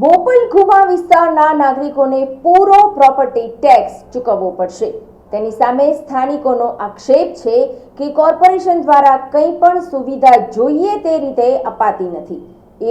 બોપલગુમા વિસ્તારના નાગરિકોને પૂરો પ્રોપર્ટી ટેક્સ ચૂકવવો પડશે. તેની સામે સ્થાનિકોનો આક્ષેપ છે કે કોર્પોરેશન દ્વારા કંઈ પણ સુવિધા જોઈએ તે રીતે અપાતી નથી.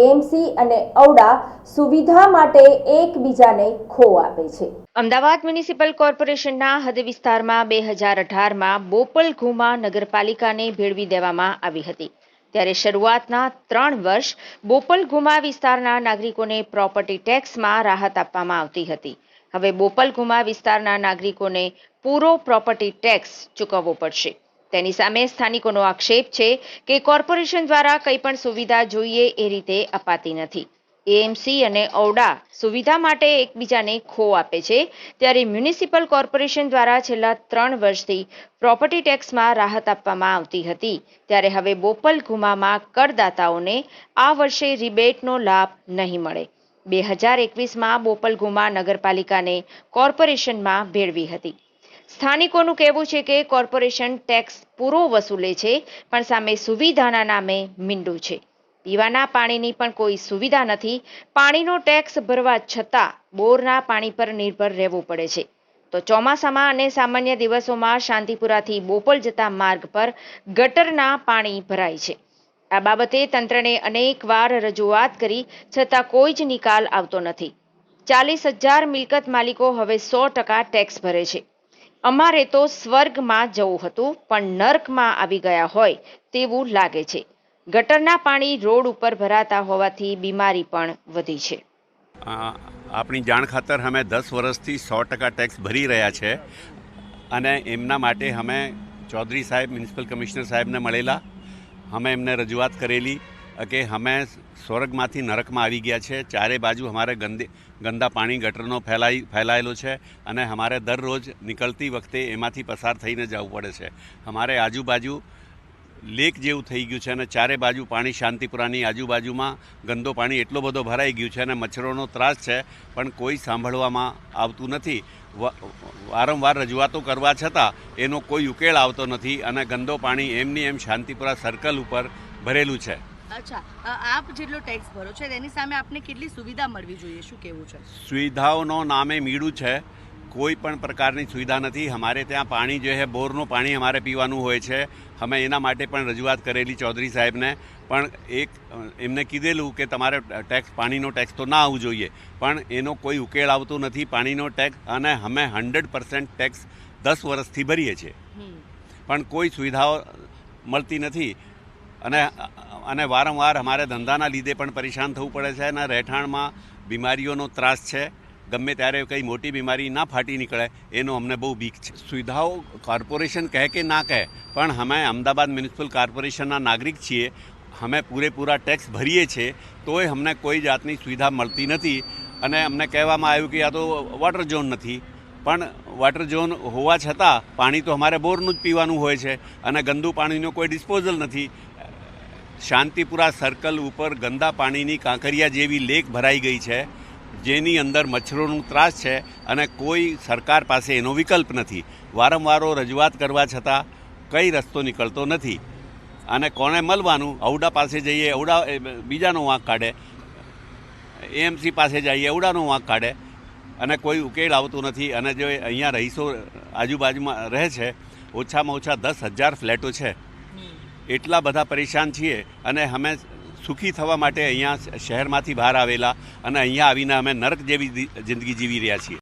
એએમસી અને ઔડા સુવિધા માટે એકબીજાને ખો આપે છે. અમદાવાદ મ્યુનિસિપલ કોર્પોરેશનના હદ વિસ્તારમાં બે હજાર અઢારમાં બોપલ ઘુમા નગરપાલિકાને ભેળવી દેવામાં આવી હતી. ત્યારે શરૂઆતના ત્રણ વર્ષ બોપલ ઘુમા વિસ્તારના નાગરિકોને પ્રોપર્ટી ટેક્સમાં રાહત આપવામાં આવતી હતી. હવે બોપલ ઘુમા વિસ્તારના નાગરિકોને પૂરો પ્રોપર્ટી ટેક્સ ચૂકવવો પડશે. તેની સામે સ્થાનિકોનો આક્ષેપ છે કે કોર્પોરેશન દ્વારા કંઈ પણ સુવિધા જોઈએ એ રીતે અપાતી નથી. એએમસી અને ઔડા સુવિધા માટે એકબીજાને ખો આપે છે. ત્યારે મ્યુનિસિપલ કોર્પોરેશન દ્વારા છેલ્લા ત્રણ વર્ષથી પ્રોપર્ટી ટેક્સમાં રાહત આપવામાં આવતી હતી. ત્યારે હવે બોપલ ગુમામાં કરદાતાઓને આ વર્ષે રિબેટનો લાભ નહીં મળે. બે હજાર એકવીસમાં બોપલ ગુમા નગરપાલિકાને કોર્પોરેશનમાં ભેળવી હતી. સ્થાનિકોનું કહેવું છે કે કોર્પોરેશન ટેક્સ પૂરો વસૂલે છે, પણ સામે સુવિધાના નામે મીંડું છે. પીવાના પાણીની પણ કોઈ સુવિધા નથી. પાણીનો ટેક્સ ભરવા છતાં બોરના પાણી પર નિર્ભર રહેવું પડે છે. તો ચોમાસામાં અને સામાન્ય દિવસોમાં શાંતિપુરાથી બોપલ જતા માર્ગ પર ગટરના પાણી ભરાય છે. આ બાબતે તંત્રને અનેકવાર રજૂઆત કરી, છતાં કોઈ જ નિકાલ આવતો નથી. ચાલીસ હજાર મિલકત માલિકો હવે સો ટકા ટેક્સ ભરે છે. અમારે તો સ્વર્ગમાં જવું હતું, પણ નર્કમાં આવી ગયા હોય તેવું લાગે છે. ગટરના પાણી રોડ ઉપર ભરાતા હોવાથી બીમારી પણ વધી છે. આપણી જાણ ખાતર અમે દસ વર્ષથી સો ટકા ટેક્સ ભરી રહ્યા છે અને એમના માટે અમે ચૌધરી સાહેબ, મ્યુનિસિપલ કમિશનર સાહેબને મળેલા. અમે એમને રજૂઆત કરેલી કે અમે સ્વર્ગમાંથી નરકમાં આવી ગયા છે. ચારે બાજુ અમારે ગંદે, ગંદા પાણી ગટરનો ફેલાઈ, ફેલાયેલો છે અને અમારે દરરોજ નીકળતી વખતે એમાંથી પસાર થઈને જવું પડે છે. અમારે આજુબાજુ લેક જેવું થઈ ગયું છે અને ચારે બાજુ પાણી શાંતિપુરાની આજુબાજુમાં ગંદો પાણી એટલો બધો ભરાઈ ગયું છે અને મચ્છરોનો ત્રાસ છે પણ કોઈ સાંભળવામાં આવતું નથી. વારંવાર રજૂઆતો કરવા છતાં એનો કોઈ ઉકેલ આવતો નથી અને ગંદો પાણી એમની એમ શાંતિપુરા સર્કલ ઉપર ભરેલું છે. અચ્છા આપ જેટલો ટેક્સ ભરો છો તેની સામે આપને કેટલી સુવિધા મળવી જોઈએ? શું કેવું છે? સુવિધાઓનો નામે મીડું છે. કોઈ પણ પ્રકારની સુવિધા નથી. અમારે ત્યાં પાણી જે છે બોરનું પાણી અમારે પીવાનું હોય છે. અમે એના માટે પણ રજૂઆત કરેલી ચૌધરી સાહેબને. પણ એક એમને કીધેલું કે તમારે ટેક્સ પાણીનો ટેક્સ તો ના આવવું જોઈએ. પણ એનો કોઈ ઉકેલ આવતો નથી. પાણીનો ટેક્સ અને અમે હંડ્રેડ પર્સન્ટ ટેક્સ દસ વર્ષથી ભરીએ છીએ. પણ કોઈ સુવિધાઓ મળતી નથી. અને અને વારંવાર અમારે ધંધાના લીધે પણ પરેશાન થવું પડે છે અને રહેઠાણમાં બીમારીઓનો ત્રાસ છે. ગમે ત્યારે કંઈ મોટી બીમારી ના ફાટી નીકળે, એનો અમને બહુ બીક છે. સુવિધાઓ કોર્પોરેશન કહે કે ના કહે, પણ અમે અમદાવાદ મ્યુનિસિપલ કોર્પોરેશનના નાગરિક છીએ, અમે પૂરેપૂરા ટેક્સ ભરીએ છીએ, તોય અમને કોઈ જાતની સુવિધા મળતી નથી. અને અમને કહેવામાં આવ્યું કે આ તો વોટર ઝોન નથી. પણ વોટર ઝોન હોવા છતાં પાણી તો અમારે બોરનું જ પીવાનું હોય છે અને ગંદુ પાણીનો કોઈ ડિસ્પોઝલ નથી. શાંતિપુરા સર્કલ ઉપર ગંદા પાણીની કાંકરિયા જેવી લેક ભરાઈ ગઈ છે. જેની અંદર મચ્છરોનું ત્રાસ છે અને કોઈ સરકાર પાસે એનો વિકલ્પ નથી. વારંવારો રજૂઆત કરવા છતાં કઈ રસ્તો નીકળતો નથી. અને કોને મળવાનું? ઔડા પાસે જઈએ ઔડા બીજાનો વાંક કાઢે. એએમસી પાસે જઈએ ઔડાનો વાંક કાઢે. અને કોઈ ઉકેલ આવતો નથી. અને જો અહીંયા રહીશો આજુબાજુમાં રહે છે ઓછામાં ઓછા દસ હજાર ફ્લેટો છે. એટલા બધા પરેશાન છીએ. અને અમે સુખી થવા માટે અહીંયા શહેરમાંથી બહાર આવેલા અને અહીંયા આવીને અમે નર્ક જેવી જિંદગી જીવી રહ્યા છીએ.